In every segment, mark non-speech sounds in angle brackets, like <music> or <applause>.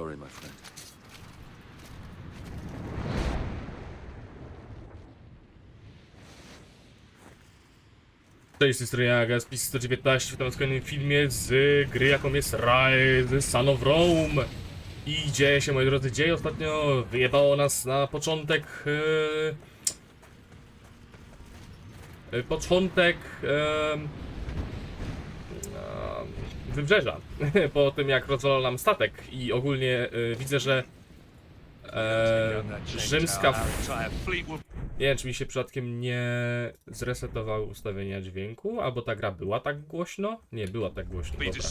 Sorry, my friend. Cześć, z tej strony ja, Gaspis 119, witam w kolejnym filmie z gry, jaką jest Rise, Son of Rome. I dzieje się, moi drodzy, dzieje ostatnio, wyjebało nas na początek... Yy, początek... Yy, wybrzeża. <laughs> po tym, jak rozwalał nam statek i ogólnie yy, widzę, że... Yy, rzymska nie wiem, czy mi się przypadkiem nie zresetowały ustawienia dźwięku, albo ta gra była tak głośno? Nie, była tak głośno, dobra.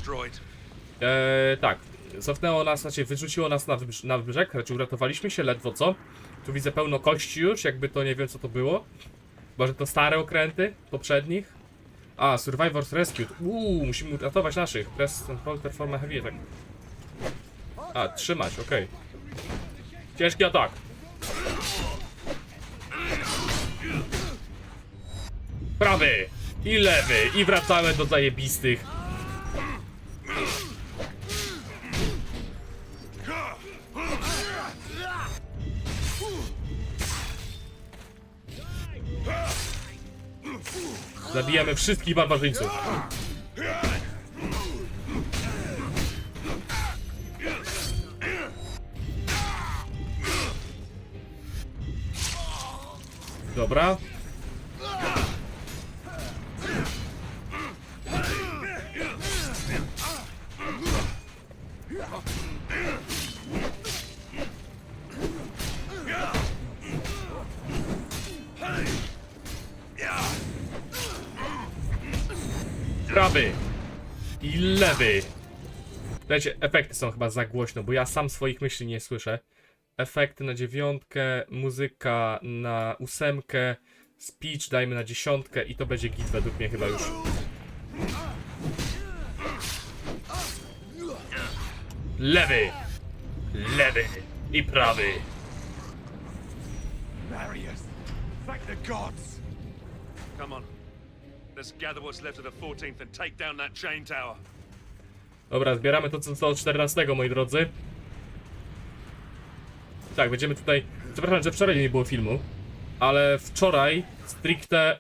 Eee, tak, cofnęło nas, znaczy wyrzuciło nas na, wybrz na brzeg, znaczy uratowaliśmy się ledwo co. Tu widzę pełno kości już, jakby to nie wiem co to było. Może to stare okręty poprzednich? A, Survivors Rescued. Uuu, musimy uratować naszych. Press and hold perform a heavy attack. A, trzymać, okej. Ciężki atak. Prawy i lewy i wracamy do zajebistych. Zabijamy wszystkich barbarzyńców. Dobra. Prawy i lewy. Słuchajcie, efekty są chyba za głośno, bo ja sam swoich myśli nie słyszę. Efekty na dziewiątkę, muzyka na ósemkę, speech dajmy na dziesiątkę i to będzie git według mnie chyba już. Lewy, lewy i prawy. Barriers. Thank the gods. Come on. Let's gather what's left of the 14th and take down that chain tower. Dobra, zbieramy to co zostało 14, moi drodzy. Tak, będziemy tutaj. Przepraszam, że wczoraj nie było filmu, ale wczoraj stricte.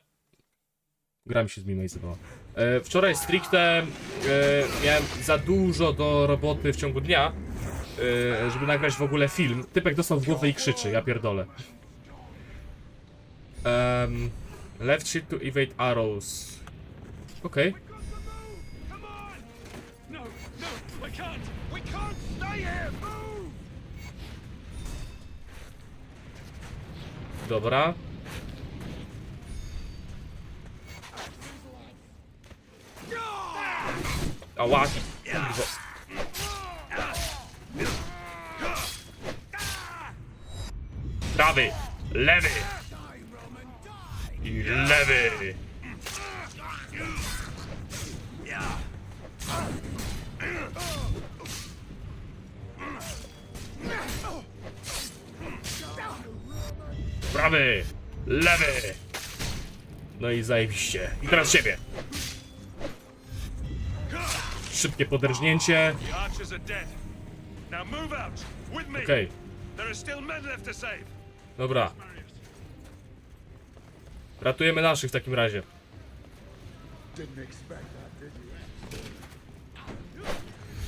Gra mi się zminimalizowała. E, wczoraj stricte e, miałem za dużo do roboty w ciągu dnia, e, żeby nagrać w ogóle film. Typek dostał w głowę i krzyczy, ja pierdolę. Um, left shift to evade arrows. Okej. On! No, no! Dobra. Ała, kurwa. Prawy, lewy No i zajebiście. I teraz siebie. Szybkie poderżnięcie. Okej, save. dobra. Ratujemy naszych w takim razie.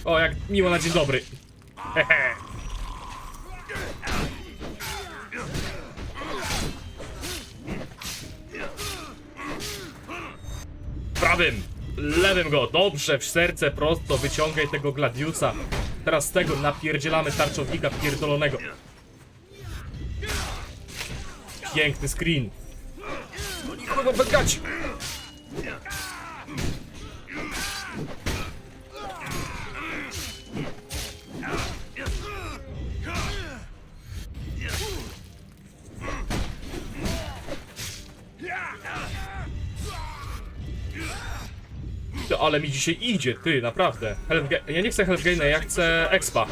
O, jak miło na dzień dobry. Hehe. Prawym, lewym go, dobrze, w serce prosto, wyciągaj tego Gladiusa. Teraz z tego napierdzielamy tarczownika pierdolonego. Piękny screen. No nie mogą ale mi dzisiaj idzie, ty, naprawdę. Helfge ja nie chcę Helfgaina, ja chcę Expa.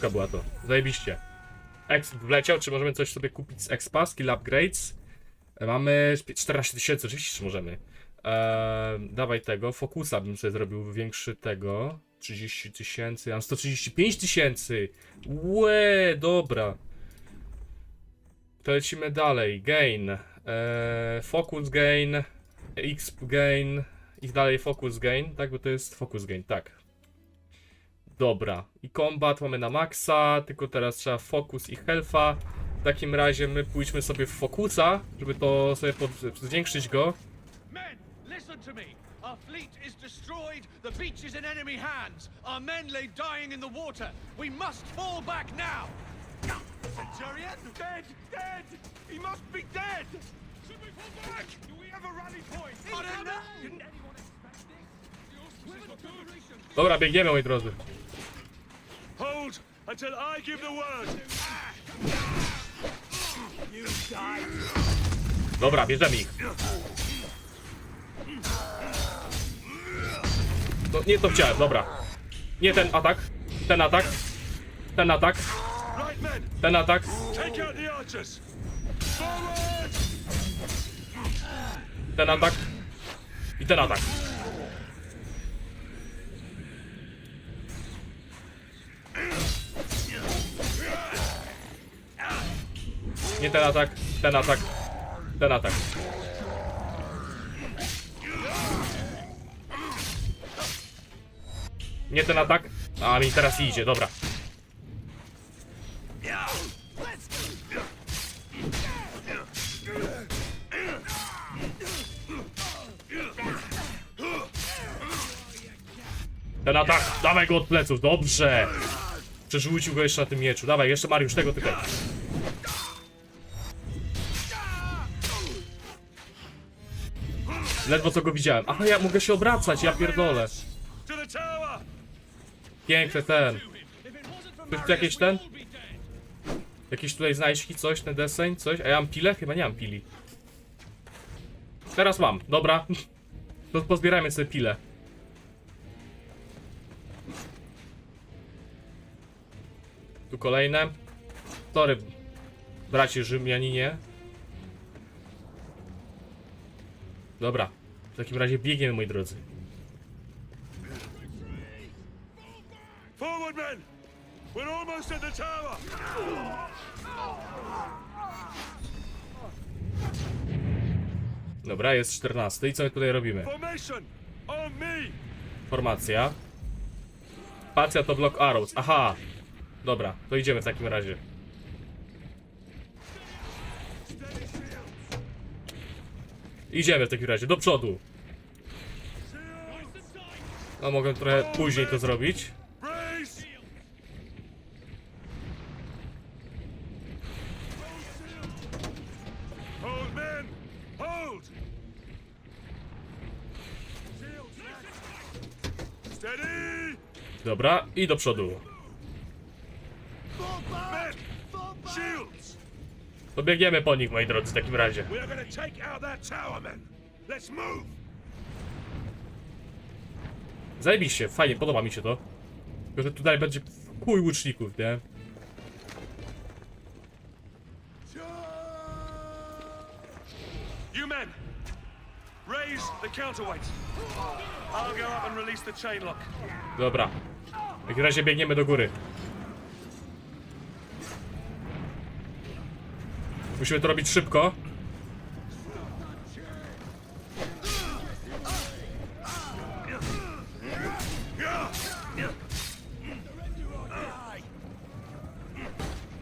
Szybka była to. Zajebiście. Exp wleciał, czy możemy coś sobie kupić z Expa, skill upgrades? E, Mamy 14 tysięcy, oczywiście, że możemy. Eee, dawaj tego, Focusa bym sobie zrobił większy tego. 30 tysięcy, mam 135 tysięcy. Łe, dobra. To lecimy dalej. Gain. Eee, focus gain. X gain. I dalej focus gain, tak? Bo to jest focus gain, tak. Dobra. I combat mamy na maksa, tylko teraz trzeba focus i health'a. W takim razie my pójdźmy sobie w focusa, żeby to sobie pod, zwiększyć go. Men, listen to me. Our fleet is destroyed. The beach is in enemy hands. Our men lay dying in the water. We must fall back now. Centurion? Dead! Dead! He must be dead! Should we fall back? Do we have a rally point? I don't Dobra, biegniemy moi drodzy. Hold until I give the word! Dobra, bierzemy ich. No nie to chciałem, dobra. Nie ten atak. Ten atak. Ten atak. Right, men! Ten atak. Take out the archers! Forward! Ten atak. I ten atak. Nie ten atak, ten atak, ten atak. Nie ten atak. A mi teraz idzie, dobra. Ten atak, dawaj go od pleców, dobrze. Przerzucił go jeszcze na tym mieczu. Dawaj, jeszcze Mariusz, tego tylko. Ledwo co go widziałem. Aha, ja mogę się obracać, ja pierdolę. Piękny ten. Ktoś tu jakieś ten? Jakieś tutaj znajdźki, coś, ten deseń, coś? A ja mam pilę? Chyba nie mam pili. Teraz mam, dobra. <laughs> To pozbierajmy sobie pilę. Tu kolejne. Sorry, bracie Rzymianinie. Dobra, w takim razie biegniemy, moi drodzy. Forward, men! We're almost at the tower! Dobra, jest 14. I co my tutaj robimy? Formation! On me! Formacja. Spacja to block arrows. Aha! Dobra, to idziemy w takim razie. Idziemy w takim razie, do przodu. No mogę trochę później to zrobić. Dobra, i do przodu. Men! Shields! To biegniemy po nich, moi drodzy, w takim razie. Zajebiście, fajnie, podoba mi się to. Tylko, że tutaj będzie kuj łuczników, nie? You men! Raise the counterweight! I'll go up and release the chain lock. Dobra. W takim razie biegniemy do góry. Musimy to robić szybko.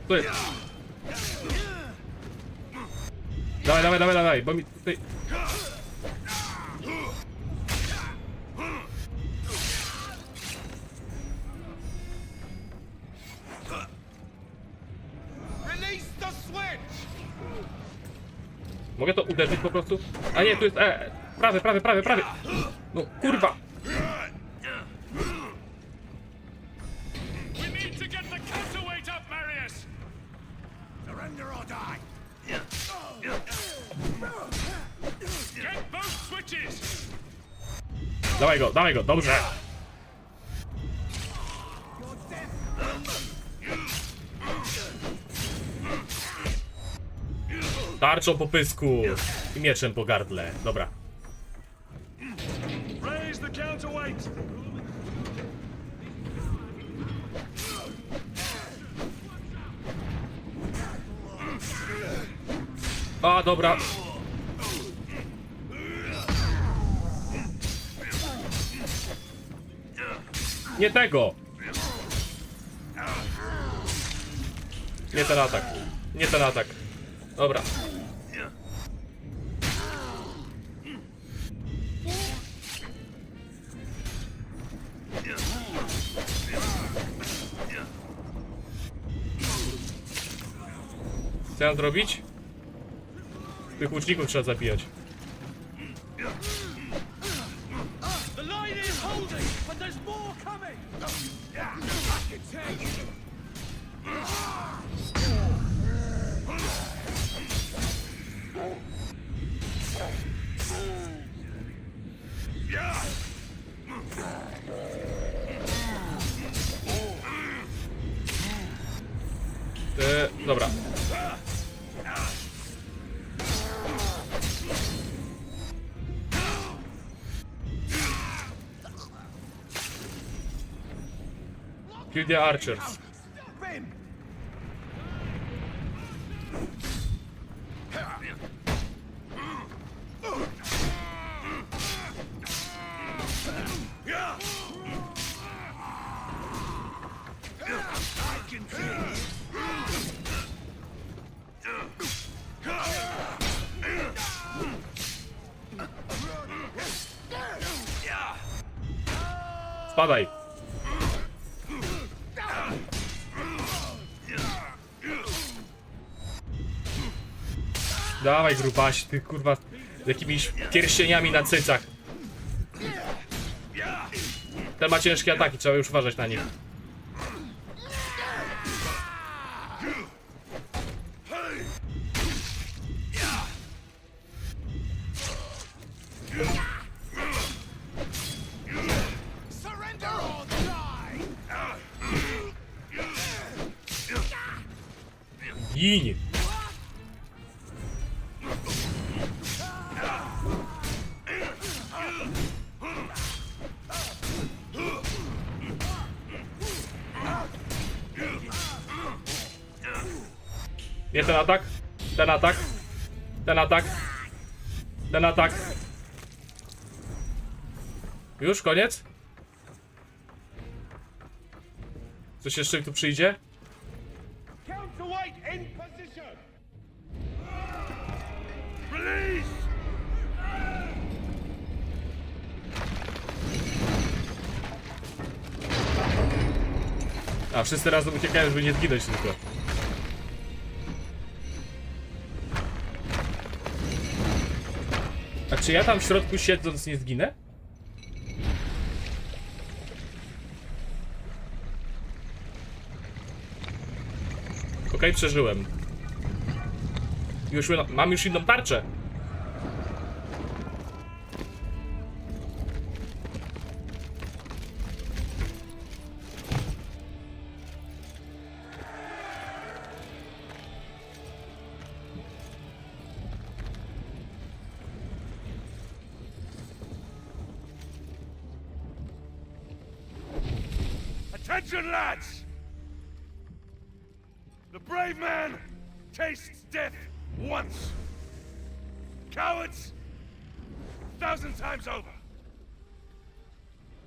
Tu jest. Dawaj, dawaj, dawaj, dawaj, bo mi tutaj... Mogę to uderzyć po prostu? A nie, tu jest. E, prawy, prawy, prawy, prawy. No kurwa. Dawaj go, dawaj go, dobrze. Tarczą po pysku i mieczem po gardle. Dobra. A, dobra. Nie tego! Nie ten atak. Nie ten atak. Dobra. Co mam zrobić? Tych łuczników trzeba zabijać. Kill the archers. Dawaj grubaś, ty kurwa z jakimiś pierścieniami na cycach. Ten ma ciężkie ataki, trzeba już uważać na nich. Nie ten atak, ten atak, ten atak, ten atak. Już koniec? Coś jeszcze mi tu przyjdzie? A, wszyscy razem uciekają, żeby nie zginąć tylko. Czy ja tam w środku siedząc nie zginę? Okej, przeżyłem. Już mam już inną tarczę. Attention, lads! The brave man tastes death once. Cowards, a thousand times over.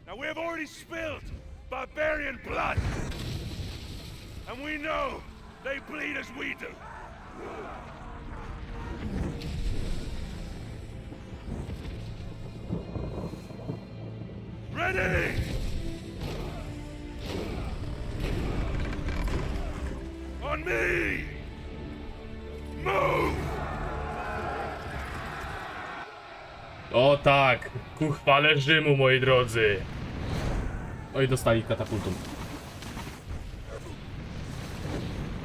Now we have already spilled barbarian blood. And we know they bleed as we do. Ready! On me! Move! O tak, ku chwale Rzymu, moi drodzy. Oj, dostali katapultum.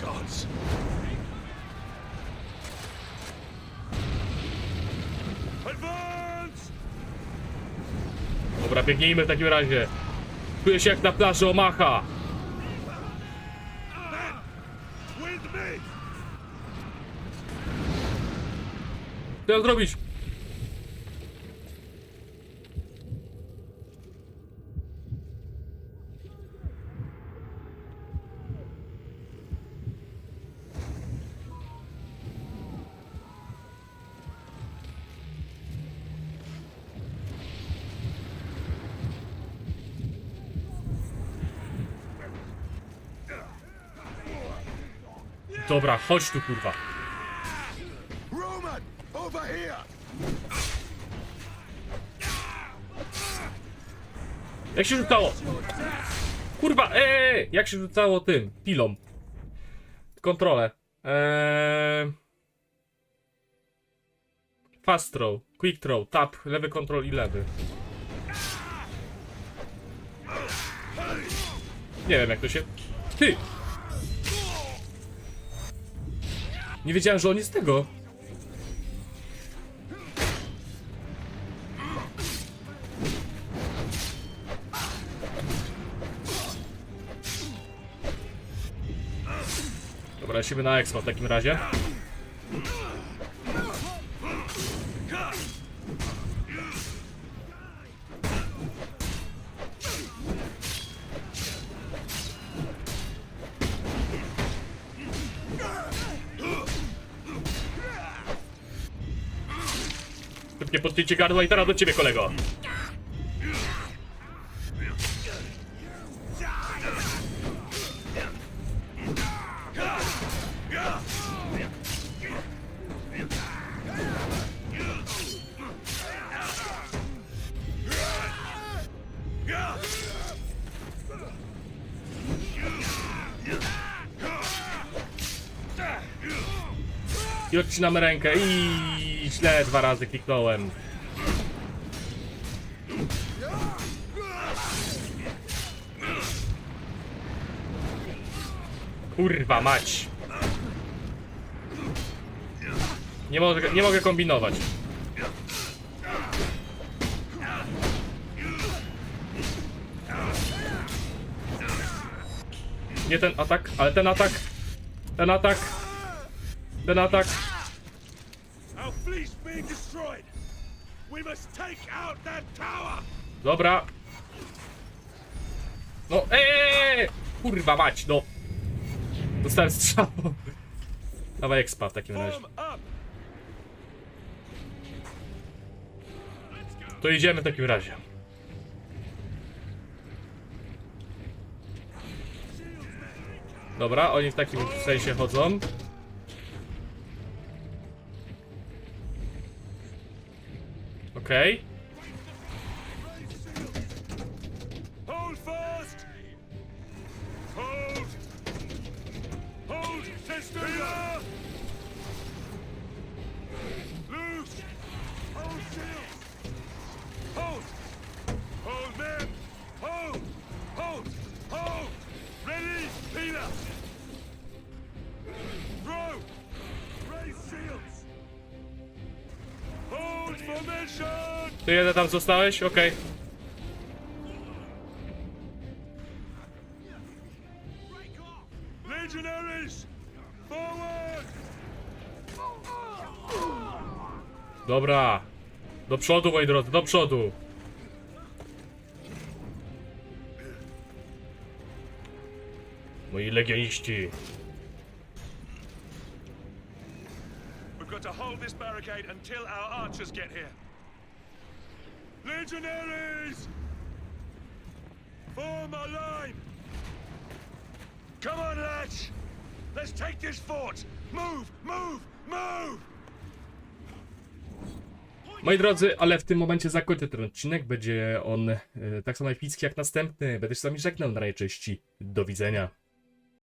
Gods! Dobra, biegnijmy w takim razie. Czuję się jak na plaży Omaha. With me! Co ja zrobić? Dobra, chodź tu kurwa. Jak się rzucało? Kurwa, eee, jak się rzucało tym, pilą? Kontrolę. Eee... Fast throw, quick throw, tap, lewy kontrol i lewy. Nie wiem jak to się... Ty! Nie wiedziałem, że on jest tego. Lecimy na expo w takim razie. Szybkie podcięcie gardła i teraz do ciebie, kolego. I odcinamy rękę i źle dwa razy kliknąłem. Kurwa mać. Nie mogę, nie mogę kombinować. Nie ten atak, ale ten atak. Ten atak. Ten atak. Our fleet's being destroyed! We must take out that tower! Dobra. No, eee! Kurwa mać, no. Dostałem strzał. Dawaj expa w takim razie. To idziemy w takim razie. Dobra, oni w takim sensie chodzą. Okej. Ty jeden tam zostałeś? Okej. Forward! Dobra. Do przodu, moi drodzy, do przodu. Moi legioniści. We've got to hold this barricade until our archers get here. Legionaries! Form a line! Come on, lads! Let's take this fort! Move! Move! Move! Moi drodzy, ale w tym momencie zakończę ten odcinek. Będzie on e, tak samo epicki jak następny. Będę się z wami żegnał na najczęściej. Do widzenia.